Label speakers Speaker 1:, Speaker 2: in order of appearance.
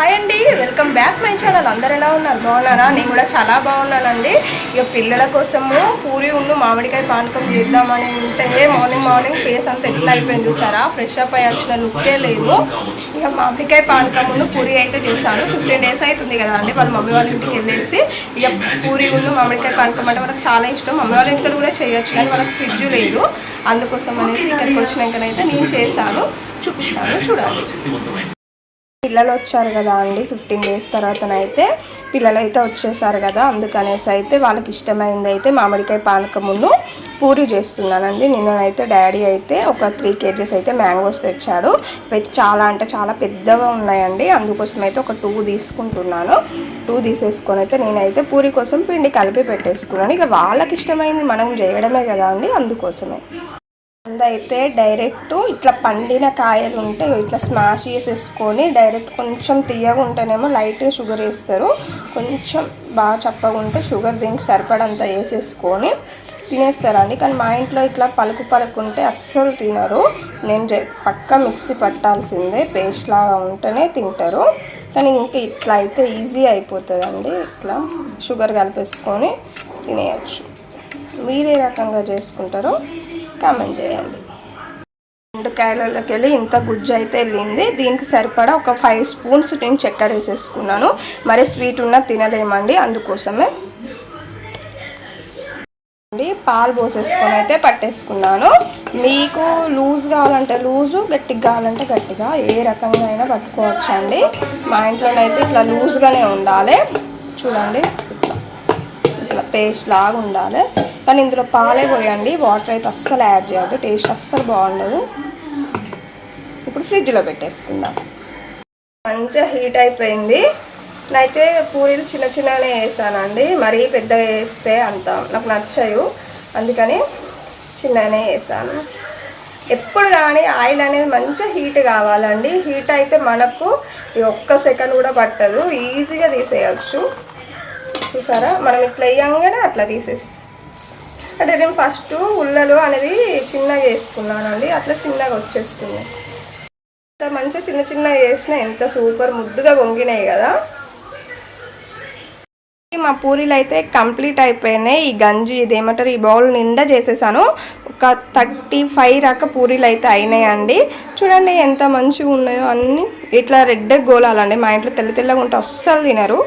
Speaker 1: Hi అండి welcome back my channel అందరు ఎలా ఉన్నారు? బాగున్నారా? నేను కూడా చాలా బాగున్నానండి. ఇక పిల్లల కోసము పూరి ఉన్ను మామిడికాయ పానకం చేద్దామని ఉంటే మార్నింగ్ మార్నింగ్ ఫేస్ అంతా ఎట్లా అయిపోయింది చూసారా? ఫ్రెష్ అప్ అయ్యాల్సిన లుక్కే లేదు. ఇక మామిడికాయ పానకమును పూరి అయితే చేశాను. ఫిఫ్టీన్ డేస్ అవుతుంది కదా అండి వాళ్ళ మమ్మీ వాళ్ళ ఇంటికి వెళ్ళేసి. ఇక పూరి ఉన్ను మామిడికాయ పానకం అంటే వాళ్ళకి చాలా ఇష్టం. మమ్మీ వాళ్ళ ఇంట్లో కూడా చేయొచ్చు కానీ వాళ్ళకి ఫ్రిడ్జ్ లేదు. అందుకోసం అనేసి ఇక్కడికి వచ్చినాకనైతే నేను చేశాను. చూపిస్తాను చూడాలి. పిల్లలు వచ్చారు కదా అండి ఫిఫ్టీన్ డేస్ తర్వాతనైతే పిల్లలు అయితే వచ్చేసారు కదా అందుకనేసి అయితే వాళ్ళకి ఇష్టమైంది అయితే మామిడికాయ పానకమును పూరి చేస్తున్నానండి. నిన్ననైతే డాడీ అయితే ఒక త్రీ కేజీస్ అయితే మ్యాంగోస్ తెచ్చాడు. ఇవైతే చాలా అంటే చాలా పెద్దగా ఉన్నాయండి. అందుకోసం అయితే ఒక టూ తీసుకుంటున్నాను. టూ తీసేసుకొని అయితే నేనైతే పూరి కోసం పిండి కలిపి పెట్టేసుకున్నాను. ఇక వాళ్ళకి ఇష్టమైంది మనం చేయడమే కదా అండి అందుకోసమే. అయితే డైరెక్ట్ ఇట్లా పండిన కాయలు ఉంటే ఇట్లా స్మాష్ చేసేసుకొని డైరెక్ట్ కొంచెం తీయగా ఉంటేనేమో లైట్గా షుగర్ వేస్తారు. కొంచెం బాగా చప్పగా ఉంటే షుగర్ దీనికి సరిపడంత వేసేసుకొని తినేస్తారండి కానీ మా ఇంట్లో ఇట్లా పలుకు పలుకు ఉంటే అస్సలు తినరు. నేను పక్క పక్కా మిక్సీ పట్టాల్సిందే. పేస్ట్ లాగా ఉంటేనే తింటారు. కానీ ఇంకా ఇట్లా అయితే ఈజీ అయిపోతుందండి. ఇట్లా షుగర్ కలిపేసుకొని తినేయచ్చు. మీరే రకంగా చేసుకుంటారు? కామెంట్ చేయండి. రెండు కాయలలోకి వెళ్ళి ఇంత గుజ్జు అయితే వెళ్ళింది దీనికి సరిపడా ఒక ఫైవ్ స్పూన్స్ నేను చక్కెర వేసేసుకున్నాను. మరి స్వీట్ ఉన్న తినలేమండి అందుకోసమే. అండి పాలు పోసేసుకొని అయితే పట్టేసుకున్నాను. మీకు లూజ్ కావాలంటే లూజు గట్టిగా కావాలంటే గట్టిగా ఏ రకంగా అయినా పట్టుకోవచ్చు అండి మా ఇంట్లోనైతే ఇట్లా లూజ్గానే ఉండాలి. చూడండి. పేస్ట్ లాగా ఉండాలి. కానీ ఇందులో పాలే పోయండి. వాటర్ అయితే అస్సలు యాడ్ చేయద్దు. టేస్ట్ అస్సలు బాగుండదు. ఇప్పుడు ఫ్రిడ్జ్లో పెట్టేసుకుందాం. మంచిగా హీట్ అయిపోయింది. నేనైతే పూరీలు చిన్న చిన్నగానే వేసానండి. మరీ పెద్దగా వేస్తే అంత నాకు నచ్చవు అందుకని చిన్నగానే వేసాను. ఎప్పుడు కానీ ఆయిల్ అనేది మంచిగా హీట్ కావాలండి. హీట్ అయితే మనకు ఒక్క సెకండ్ కూడా పట్టదు. ఈజీగా తీసేయచ్చు. చూసారా? మనం ఇట్లా వేయంగానే అట్లా తీసేసి. అంటే నేను ఫస్ట్ ఉల్లలు అనేది చిన్నగా వేసుకున్నానండి. అట్లా చిన్నగా వచ్చేస్తుంది. ఇంత మంచిగా చిన్న చిన్నగా చేసిన ఎంత సూపర్ ముద్దుగా వంగినాయి కదా. మా పూరీలు అయితే కంప్లీట్ అయిపోయినాయి. ఈ గంజి ఇదేమంటారు ఈ బౌల్ నిండా చేసేసాను. ఒక థర్టీ ఫైవ్ రక పూరీలు అయితే అయినాయండి. చూడండి ఎంత మంచిగా ఉన్నాయో అన్నీ. ఇట్లా రెడ్ గోలాలండి. మా ఇంట్లో తెల్ల తెల్లగా ఉంటే అస్సలు తినరు.